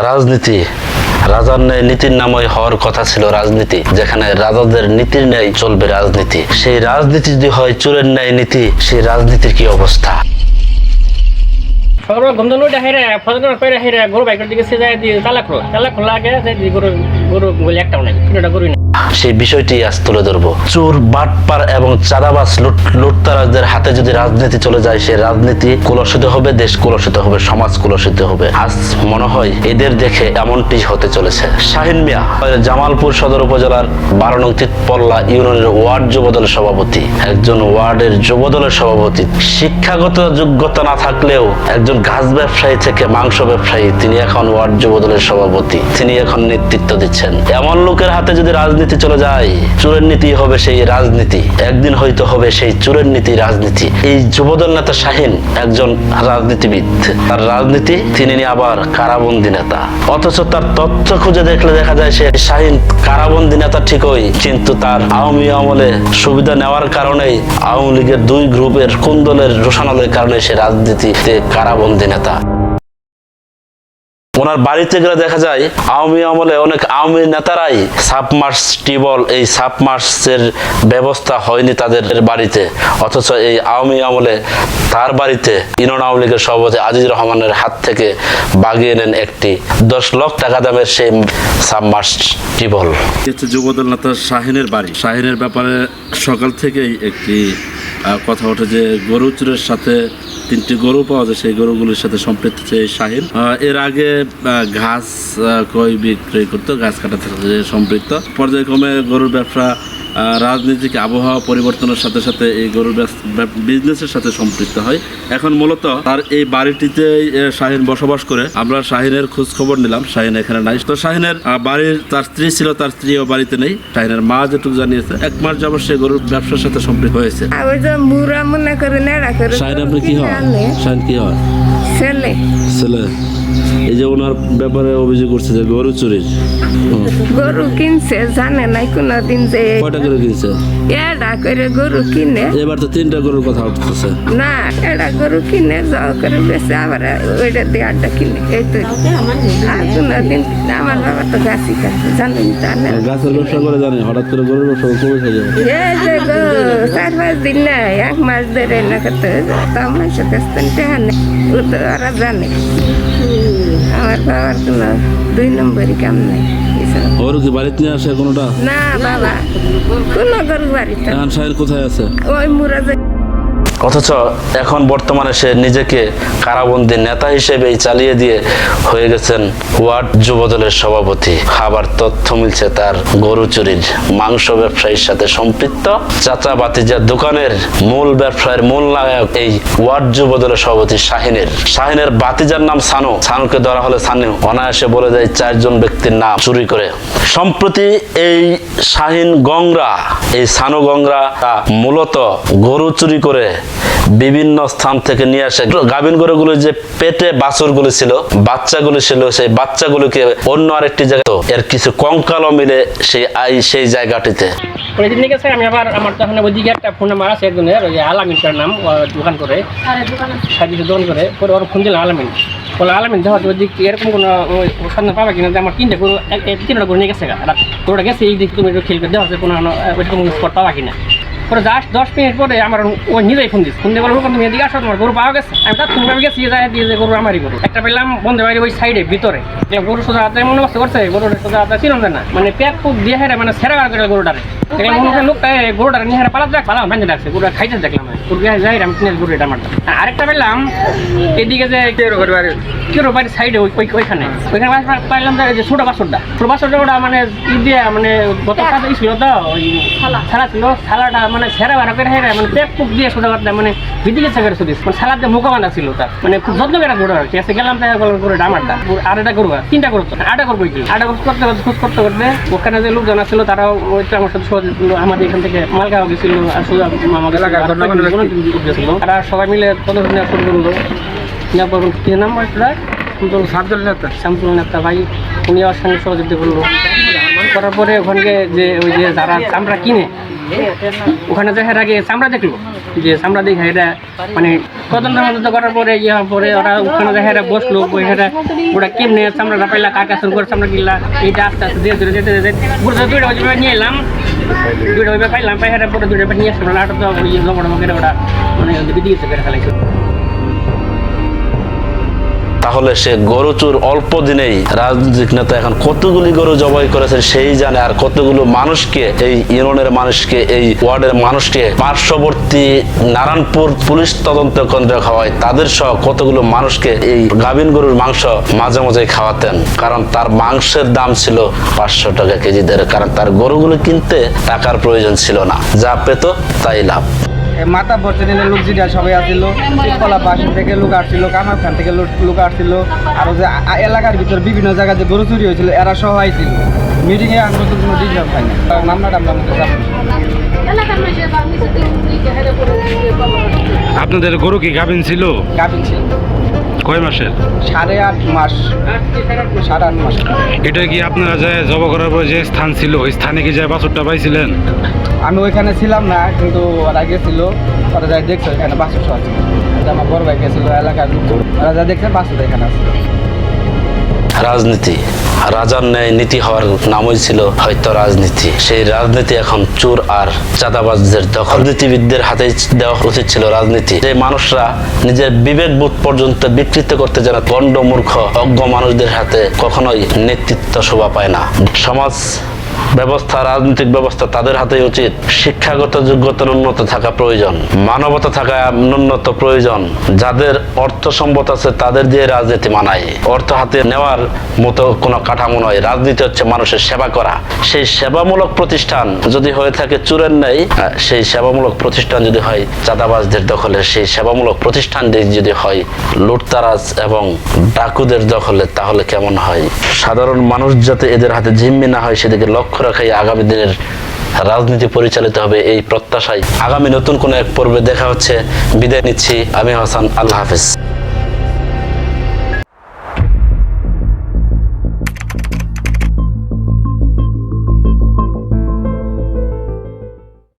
রাজনীতি। রাজার ন্যায় নীতির নামই হওয়ার কথা ছিল রাজনীতি, যেখানে রাজাদের নীতির ন্যায় চলবে রাজনীতি। সেই রাজনীতি যদি হয়, চোরের ন্যায় নীতি, সেই রাজনীতির কি অবস্থা? গরু দিকে দিয়ে গরু গরু বলে সেই বিষয়টি আজ তুলে ধরবো। চোর, বাটপার এবং চাঁদাবাজ লুট লুটতারাজদের হাতে যদি রাজনীতি চলে যায় সে রাজনীতি কুলসিত হবে, দেশ কুলসিত হবে, সমাজ কুলসিত হবে। আজ মনে হয় এদের দেখে এমনটি হতে চলেছে। শাহিন মিয়া জামালপুর সদর উপজেলার বারো নং পল্লা ইউনিয়নের ওয়ার্ড যুবদলের সভাপতি। একজন ওয়ার্ডের যুবদলের সভাপতি। শিক্ষাগত যোগ্যতা না থাকলেও একজন গাছ ব্যবসায়ী থেকে মাংস ব্যবসায়ী, তিনি এখন ওয়ার্ড যুবদলের সভাপতি। তিনি এখন নেতৃত্ব দিচ্ছেন। এমন লোকের হাতে যদি রাজনীতি চলে যায়, চোরের নীতি হবে সেই রাজনীতি। একদিন হয়তো হবে সেই চোরের নীতি রাজনীতি। এই যুবদল নেতা শাহিন একজন রাজনীতিবিদ। তার রাজনীতি, তিনি আবার কারাবন্দী নেতা। অথচ তার তথ্য খুঁজে দেখলে দেখা যায় সে শাহিন কারাবন্দী নেতা ঠিকই, কিন্তু তার আওয়ামী আমলে সুবিধা নেওয়ার কারণেই আওয়ামী লীগের দুই গ্রুপের কোন্দলের রোশানলের কারণে সে রাজনীতিতে কারাবন্দী নেতা। ওনার বাড়িতে গেলে দেখা যায়, আওয়ামী আমলে অনেক আওয়ামী নেতারাই সাবমার্সটিবল এই সাবমার্সের ব্যবস্থা হয়নি তাদের বাড়িতে। অথচ এই আওয়ামী আমলে তার বাড়িতে ইউনিয়ন আওয়ামী লীগের সভাপতি আজিজুর রহমানের হাত থেকে বাগিয়ে নেন একটি দশ লক্ষ টাকা দামের সেই সাবমার্সটিবল হচ্ছে যুবদল নেতা শাহিনের বাড়ি। শাহিনের ব্যাপারে সকাল থেকেই একটি কথা ওঠে যে গরু চুরের সাথে তিনটি গরু পাওয়া যায়, সেই গরুগুলির সাথে সম্পৃক্ত এই শাহিন। এর আগে ঘাস ক্রয় বিক্রয় করতো ঘাস কাটাতে সাথে সম্পৃক্ত। পর্যায়ক্রমে গরুর ব্যবসা রাজনৈতিক আবহাওয়া পরিবর্তনের সাথে সাথে এই গরুর বিজনেসের সাথে সম্পৃক্ত হয়। এখন মূলত তার এই বাড়িটিতে শাহিন বসবাস করে। আমরা শাহিনের খোঁজ খবর নিলাম শাহিন এখানে নাই। তো শাহিনের বাড়ির তার স্ত্রী ছিল তার স্ত্রীও বাড়িতে নেই। শাহিনের মা যেটুকু জানিয়েছে এক মাস যাবত সে গরুর ব্যবসার সাথে সম্পৃক্ত হয়েছে। মনে শাহিন আপনি কি হয় শাহিন কি হয় ছেলে? ছেলে। এই যে ওনার ব্যাপারে অভিযোগ করছে যে গরু চুরির। গরু কিনছে জানে নাই কোনোদিন যে কয়টা করে কিনছে? এডা করে গরু কিনে। এবার তো তিনটা গরুর কথা উঠতেছে। না এডা গরু কিনে জল করে বেশি আবার ওইটা দিয়ে আড্ডা কিনে এই তো। আর কোনোদিন আমার বাবা তো গাছি কাছে জানেন জানে গাছের ব্যবসা করে জানি হঠাৎ করে গরুর ব্যবসা কমে থাকে এই যে গো চার পাঁচ দিন নাই এক মাস ধরে না করতে তো আমার সাথে টেহা নেই ও তো ওরা জানে। আমার বাবার কোনো দুই নম্বরই কাম নাই এসব গরু কি বাড়িতে নিয়ে আসে কোনোটা? না বাবা। কোনো গরু বাড়িতে। কোথায় আছে? ওই মুরা যে অথচ এখন বর্তমানে সে নিজেকে কারাবন্দী নেতা হিসেবেই চালিয়ে দিয়ে হয়ে গেছেন ওয়ার্ড যুবদলের সভাপতি। খাবার তথ্য মিলছে তার গরু চুরির। মাংস ব্যবসায়ীর সাথে সম্পৃক্ত। চাচা বাতিজার দোকানের মূল ব্যবসায়ের মূল নায়ক এই ওয়ার্ড যুবদলের সভাপতি শাহিনের। শাহিনের বাতিজার নাম সানু। সানুকে ধরা হলে সানু অনায়াসে বলে দেয় চারজন ব্যক্তির নাম চুরি করে। সম্প্রতি এই শাহিন গংরা এই সানু গংরা মূলত গরু চুরি করে বিভিন্ন স্থান থেকে নিয়ে আসে। গাভিন গরুগুলো যে পেটে বাছুরগুলো ছিল বাচ্চাগুলো ছিল সেই বাচ্চাগুলোকে অন্য আরেকটি জায়গায় এর কিছু কঙ্কালও মিলে সেই আই সেই জায়গাটিতে। গেছে আমি আবার আমার তখন ওইদিকে একটা ফোন নাম্বার আছে একজনের ওই আলামিনটার নাম দোকান করে। দোকান করে পরে ওর ফোন দিলাম আলামিন। বলে আলামিন দেখো ওই দিক এরকম কোনো সন্ধান পাবে কিনা? যে আমার তিনটা গরু তিনটা গরু নিয়ে গেছে গা। গরুটা গেছে এই দিক তুমি একটু খেলবে দেখো কোনো ওইরকম স্পট পাবা কিনা? পরে জাস্ট দশ মিনিট পরে আমার ও নিজেই ফোন দিচ্ছে ফোন দিয়ে বলো তুমি এদিকে আসো, তোমার গরু পাওয়া গেছে? আমি তার তুমি গেছি যায় দিয়ে যে গরু আমারই গরু। একটা পেলাম বন্ধে বাড়ি ওই সাইডে ভিতরে। গরু সোজা হাতে মনে করছে করছে গরুর সোজা হাতে না। মানে প্যাক পুক দিয়ে মানে সেরা করে গরুটারে। লোকটা নিয়ে ডাকছে গরুটা খাইতে দেখলাম আমি। গরু যাই আমি কিনে গরু এটা আমার আরেকটা পেলাম এদিকে যে কেরো বাড়ির সাইডে ওই ওই- ওইখানে। ওইখানে পাইলাম যে- যে ছোট বাসরটা ছোট বাসরটা ওটা মানে ই দিয়ে মানে গত কাছে ছিল তো ওই ছালা ছিল ছালাটা মানে ছেঁড়া বাড়া করে হেরে মানে পেক পুক দিয়ে মানে ভিদিকে চেকের মানে দিয়ে মুখা বাঁধা ছিল তার মানে খুব যত্ন করে গরু আর কি এসে গেলাম তাই গরু আমারটা। আর এটা গরু তিনটা গরু তো আটা গরু করতে করতে খোঁজ করতে করতে ওখানে যে লোকজন ছিল তারাও ওইটা আমার সাথে। আমাদের এখান থেকে মালগাঁও গেছিল আর আমাদের তারা সবাই মিলে তদন্ত নেওয়া শুরু করল নেওয়ার পর কি নাম একটা শামসুল শামসুল নেতা শামসুল নেতা ভাই উনি আমার সঙ্গে সহযোগিতা করল করার পরে ওখানে যে ওই যে যারা চামড়া কিনে ওখানে হের আগে চামড়া দেখল যে আমরা দেখি এটা মানে তদন্ত মদন্ত করার পরে ইয়ে পরে ওরা ওখানে দেখে এটা বসল এটা ওরা কেমনে চামড়াটা পাইলা করে চামড়া কিনলা এইটা আস্তে আস্তে ধীরে ধীরে যেতে যেতে নিয়ে এলাম বাজে পাইলাম পাই এটা পুরো দুটো নিয়ে আসলাম আটা তো ওই লবণ মুখে ওটা মানে দিয়েছে করে ফেলাইছে। তাহলে সে গরু চুর অল্প দিনেই রাজনৈতিক নেতা এখন কতগুলি গরু জবাই করেছে সেই জানে, আর কতগুলো মানুষকে, এই ইউনিয়নের মানুষকে, এই ওয়ার্ডের মানুষকে পার্শ্ববর্তী নারায়ণপুর পুলিশ তদন্ত কেন্দ্রে খাওয়ায়, তাদের সহ কতগুলো মানুষকে এই গাভিন গরুর মাংস মাঝে মাঝে খাওয়াতেন। কারণ তার মাংসের দাম ছিল পাঁচশো টাকা কেজি দরে, কারণ তার গরুগুলো কিনতে টাকার প্রয়োজন ছিল না। যা পেত তাই লাভ। মাথা বর্ষে দিনে লোক যেটা সবাই আসছিল কলা পাশে থেকে লোক আসছিল কামার খান থেকে লোক আসছিল আর যে এলাকার ভিতর বিভিন্ন জায়গায় যে গরু চুরি হয়েছিল, এরা সহ আইছিল। মিটিংয়ে আমরা তো কোনো ডিস্টার্ব পাই না আমরা আপনাদের গরু কি গাভিন ছিল? গাভিন ছিল। কয় মাসের? সাড়ে আট মাস। সাড়ে আট মাস। এটা কি আপনারা যে জব করার পর যে স্থান ছিল ওই স্থানে কি যায় বাছুরটা পাইছিলেন? আমি ওইখানে ছিলাম না কিন্তু ওরা গেছিল। ওরা যাই দেখছে ওইখানে বাসুর আছে। এটা আমার বড় ভাই গেছিল এলাকার লোক। ওরা যা দেখছে বাসুর এখানে আছে। রাজনীতি। রাজার ন্যায় নীতি হওয়ার নামই ছিল হয়তো রাজনীতি। সেই রাজনীতি এখন চোর আর চাঁদাবাজদের দখল। নীতিবিদদের হাতে দেওয়া উচিত ছিল রাজনীতি। যে মানুষরা নিজের বিবেক বোধ পর্যন্ত বিকৃত করতে যেন গণ্ড মূর্খ অজ্ঞ মানুষদের হাতে কখনোই নেতৃত্ব শোভা পায় না। সমাজ ব্যবস্থা, রাজনৈতিক ব্যবস্থা তাদের হাতে উচিত। শিক্ষাগত যোগ্যতার উন্নত থাকা প্রয়োজন। মানবতা থাকা ন্যূনত প্রয়োজন। যাদের অর্থ সম্পদ আছে তাদের দিয়ে রাজনীতি মানায়। অর্থ হাতে নেওয়ার মতো কোনো কাঠামো নয়। রাজনীতি হচ্ছে মানুষের সেবা করা। সেই সেবামূলক প্রতিষ্ঠান যদি হয়ে থাকে চুরের নেই সেই সেবামূলক প্রতিষ্ঠান যদি হয় চাঁদাবাজদের দখলে, সেই সেবামূলক প্রতিষ্ঠান যদি হয় লুটতারাজ এবং ডাকুদের দখলে, তাহলে কেমন হয়? সাধারণ মানুষ যাতে এদের হাতে জিম্মি না হয়, সেদিকে লক্ষ্য রাখাই আগামী দিনের রাজনীতি পরিচালিত হবে এই প্রত্যাশায়। আগামী নতুন কোনো এক পর্বে দেখা হচ্ছে। বিদায় নিচ্ছি। আমি হাসান। আল্লাহ হাফেজ।